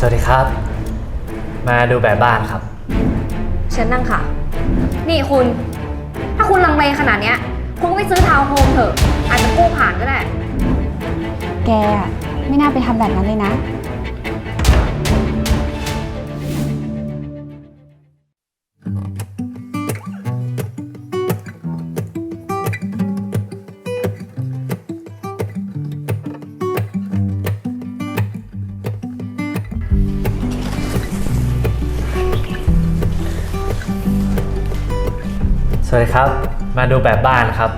สวัสดีครับ มาดูแบบบ้านครับ เชิญนั่งค่ะ นี่คุณ ถ้าคุณลังเลขนาดเนี้ย คุณก็ไปซื้อทาวน์โฮมเถอะ อาจจะกู้ผ่านก็ได้ แกอะไม่น่าไปทำแบบนั้นเลยนะ สวัสดีครับ มาดูแบบบ้านครับ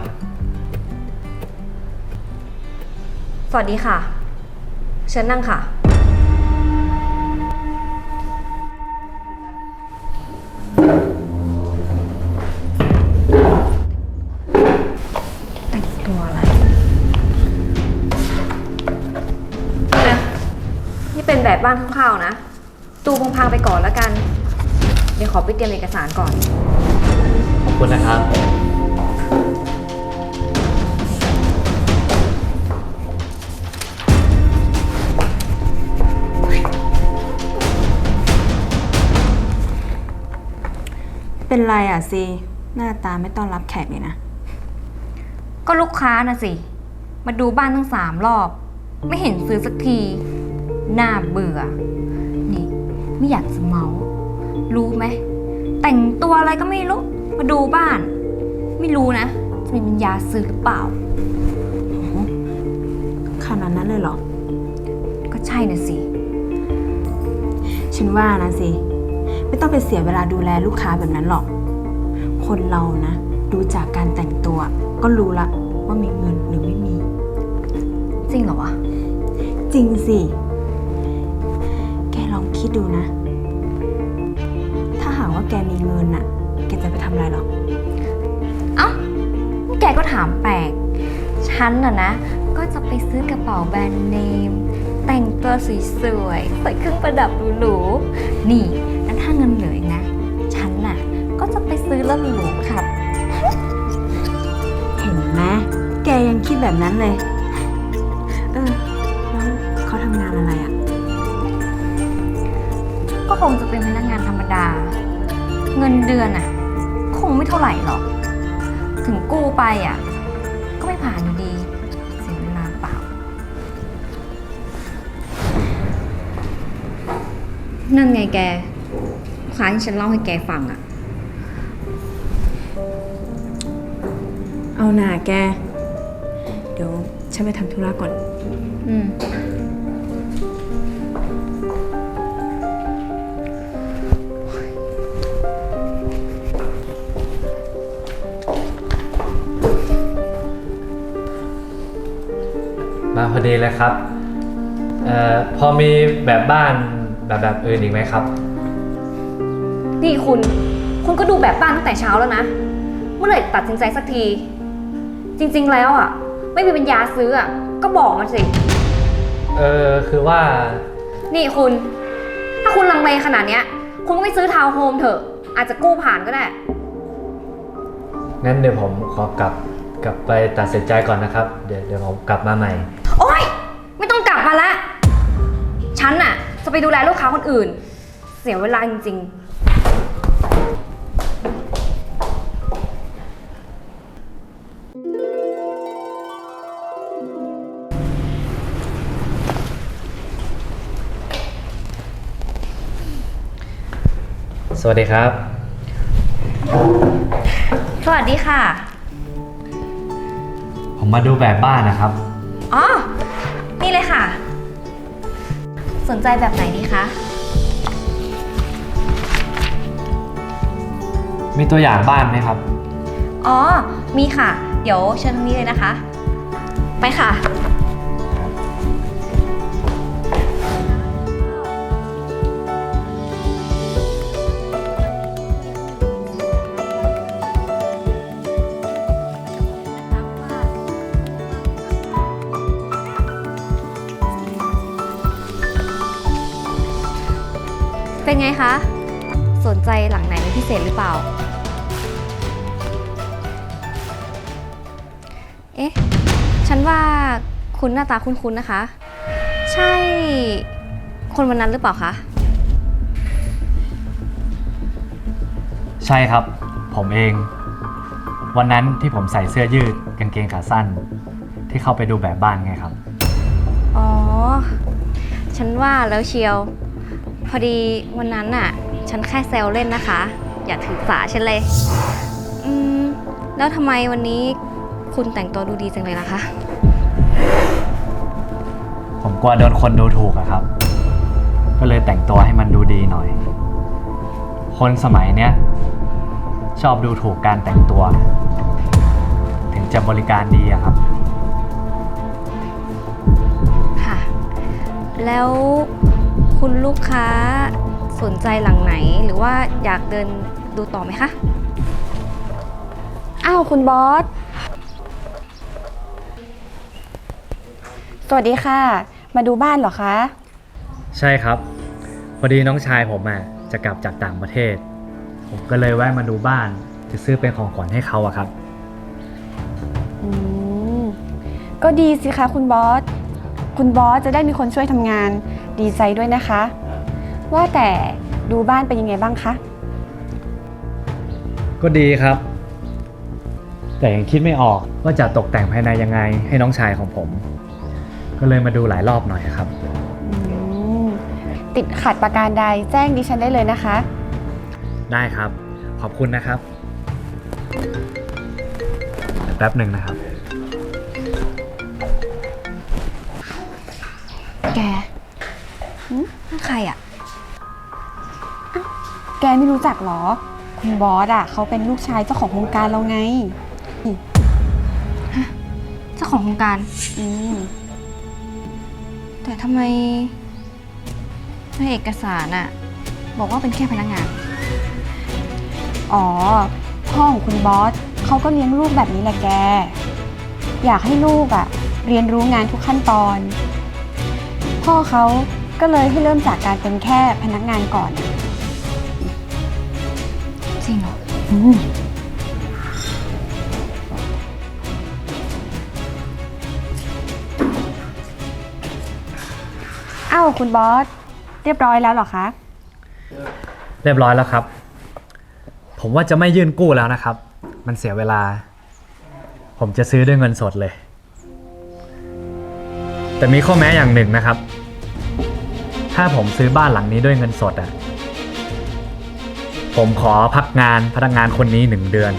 สวัสดีค่ะ เชิญนั่งค่ะ แต่งตัวอะไรนะนี่เป็นแบบบ้านคร่าวๆนะตูพังๆไปก่อนแล้วกัน เดี๋ยวขอไปเตรียมเอกสารก่อน คุณนะครับ เป็นไรอะซี หน้าตาไม่ต้อนรับแขกเลยนะ ก็ลูกค้านะสิ มาดูบ้านทั้งสามรอบ ไม่เห็นซื้อสักที น่าเบื่อ นี่ ไม่อยากจะเมา รู้ไหม แต่งตัวอะไรก็ไม่รู้ มาดูบ้าน ไม่รู้นะ จะมีปัญญาซื้อหรือเปล่า ขนาดนั้นเลยเหรอ ก็ใช่นะสิ ฉันว่านะสิ ไม่ต้องไปเสียเวลาดูแลลูกค้าแบบนั้นหรอก คนเรานะ ดูจากการแต่งตัว ก็รู้ละว่ามีเงินหรือไม่มี จริงเหรอวะ จริงสิ แกลองคิดดูนะ ถ้าหากว่าแกมีเงินน่ะ แกจะไปทำอะไรหรอเอ้าแกก็ถามแปลก ฉันน่ะนะ ก็จะไปซื้อกระเป๋าแบรนด์เนม แต่งตัวสวยๆ ใส่เครื่องประดับหรูๆ นี่แล้วถ้าเงินเหลืออีกนะ ฉันน่ะ ก็จะไปซื้อรถหรูขับ เห็นไหมแกยังคิดแบบนั้นเลย เออ แล้วเขาทำงานอะไรอะ่ะ ก็คงจะเป็นพนักงานธรรมดา เงินเดือนน่ะคงไม่ เท่าไหร่หรอก ถึงกู้ไปอะ ก็ไม่ผ่านอยู่ดีเสียเวลาเปล่า นั่นไงแกลูกค้าที่ฉันเล่าให้แกฟังอะ เอาหน่าแก เดี๋ยวฉันไปทำธุระก่อน อืม พอดีเลยครับเอ่อพอมีแบบบ้านแบบแบบอื่นอีกไหมครับ นี่คุณ คุณก็ดูแบบบ้านตั้งแต่เช้าแล้วนะ เมื่อไหร่จะตัดสินใจสักที จริงๆแล้วอะ ไม่มีปัญญาซื้ออะ ก็บอกมาสิ เออคือว่า นี่คุณ ถ้าคุณลังเลขนาดเนี้ย คุณก็ไปซื้อทาวน์โฮมเถอะ อาจจะกู้ผ่านก็ได้ งั้นเดี๋ยวผมขอกลับกลับไปตัดสินใจก่อนนะครับ เดี๋ยวเดี๋ยวผมกลับมาใหม่โอ๊ยไม่ ฉันน่ะจะไปดูแลลูกค้าคนอื่น เสียเวลาจริงสวัสดีครับ ๆ สวัสดีค่ะ ผมมาดูแบบบ้านนะครับ สนใจแบบไหนดีคะ มีตัวอย่างบ้านไหมครับ อ๋อ มีค่ะ เดี๋ยวเชิญทางนี้เลยนะคะ ไปค่ะ เป็นไงคะ สนใจหลังไหนเป็นพิเศษหรือเปล่า เอ๊ะ ฉันว่าคุณหน้าตาคุ้นๆนะคะ ใช่ คนวันนั้นหรือเปล่าคะ ใช่ครับ ผมเอง วันนั้นที่ผมใส่เสื้อยืดกางเกงขาสั้น ที่เข้าไปดูแบบบ้านไงครับ อ๋อ ฉันว่าแล้วเชียว พอดีวันนั้นน่ะ ฉันแค่แซวเล่นนะคะ อย่าถือสาฉันเลย อืม แล้วทำไมวันนี้คุณแต่งตัวดูดีจังเลยล่ะคะ ผมกลัวโดนคนดูถูกอะครับ ก็เลยแต่งตัวให้มันดูดีหน่อย คนสมัยเนี้ยชอบดูถูกการแต่งตัว ถึงจะบริการดีอะครับ ค่ะ แล้ว คุณลูกค้าสนใจหลังไหนหรือว่าอยากเดินดูต่อไหมคะ อ้าวคุณบอส สวัสดีค่ะ มาดูบ้านเหรอคะ ใช่ครับ พอดีน้องชายผมอะจะกลับจากต่างประเทศ ผมก็เลยแวะมาดูบ้าน จะซื้อเป็นของขวัญให้เขาอะครับ อืม ก็ดีสิคะคุณบอส คุณบอสจะได้มีคนช่วยทำงาน ดีใจด้วยนะคะ ว่าแต่ดูบ้านเป็นยังไงบ้างคะ ก็ดีครับ แต่ยังคิดไม่ออกว่าจะตกแต่งภายในยังไงให้น้องชายของผม ก็เลยมาดูหลายรอบหน่อยครับ อืม ติดขัดประการใดแจ้งดิฉันได้เลยนะคะ ได้ครับ ขอบคุณนะครับเดี๋ยวแป๊บหนึ่งนะครับ ใครอะแกไม่รู้จักเหรอ คุณบอสอะเขาเป็นลูกชายเจ้าของโครงการเราไง เจ้าของโครงการ อืม แต่ทำไมในเอกสารอะบอกว่าเป็นแค่พนักงาน อ๋อ พ่อของคุณบอสเขาก็เลี้ยงลูกแบบนี้แหละแก อยากให้ลูกอะเรียนรู้งานทุกขั้นตอน พ่อเขา ก็เลยให้เริ่มจากการเป็นแค่พนักงานก่อน จริงเหรออืมอ้าวคุณบอส เรียบร้อยแล้วเหรอคะ เรียบร้อยแล้วครับ ผมว่าจะไม่ยื่นกู้แล้วนะครับ มันเสียเวลา ผมจะซื้อด้วยเงินสดเลย แต่มีข้อแม้อย่างหนึ่งนะครับ ถ้าผมซื้อบ้านหลังนี้ด้วยเงินสดอะผมขอพักงานพนักงานคนนี้หนึ่งเดือน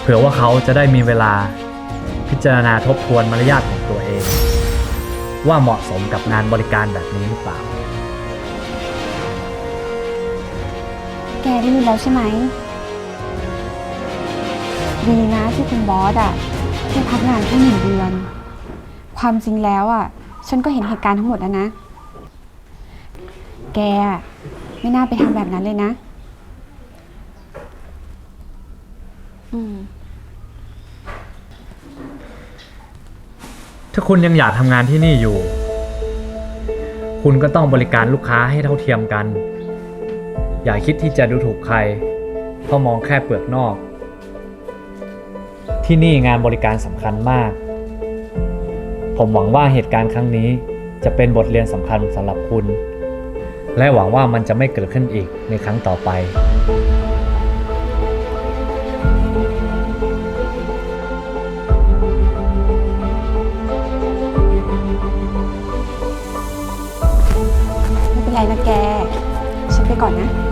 เผื่อว่าเขาจะได้มีเวลาพิจารณาทบทวนมารยาทของตัวเอง ว่าเหมาะสมกับงานบริการแบบนี้หรือเปล่า แกได้ยินแล้วใช่ไหม ดีนะที่คุณบอสอะแค่พักงานแค่หนึ่งเดือน ความจริงแล้วอะ ฉันก็เห็นเหตุการณ์ทั้งหมดแล้วนะ แกไม่น่าไปทำแบบนั้นเลยนะ อืม ถ้าคุณยังอยากทำงานที่นี่อยู่ คุณก็ต้องบริการลูกค้าให้เท่าเทียมกัน อย่าคิดที่จะดูถูกใคร เพราะมองแค่เปลือกนอก ที่นี่งานบริการสำคัญมาก ผมหวังว่าเหตุการณ์ครั้งนี้จะเป็นบทเรียนสำคัญสำหรับคุณ และหวังว่ามันจะไม่เกิดขึ้นอีกในครั้งต่อไปไม่เป็นไรนะแก ฉันไปก่อนนะ